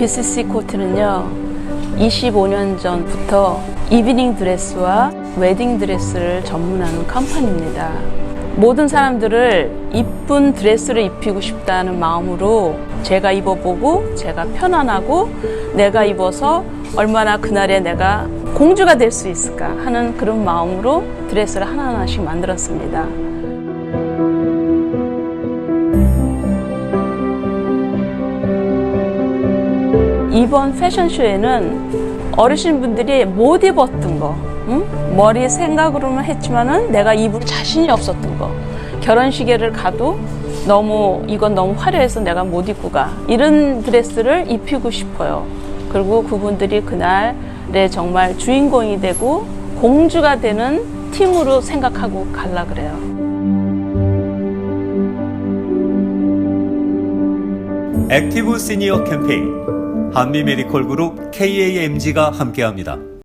BCC 코트는요, 25년 전부터 이브닝 드레스와 웨딩 드레스를 전문하는 컴퍼니입니다. 모든 사람들을 이쁜 드레스를 입히고 싶다는 마음으로 제가 입어보고 제가 편안하고 내가 입어서 얼마나 그날에 내가 공주가 될 수 있을까 하는 그런 마음으로 드레스를 하나하나씩 만들었습니다. 이번 패션쇼에는 어르신분들이 못 입었던 거, 응? 머리 생각으로만 했지만은 내가 입을 자신이 없었던 거, 결혼식에를 가도 너무 이건 너무 화려해서 내가 못 입고 가 이런 드레스를 입히고 싶어요. 그리고 그분들이 그날에 정말 주인공이 되고 공주가 되는 팀으로 생각하고 갈라 그래요. 액티브 시니어 캠페인 한미 메디컬 그룹 KAMG가 함께합니다.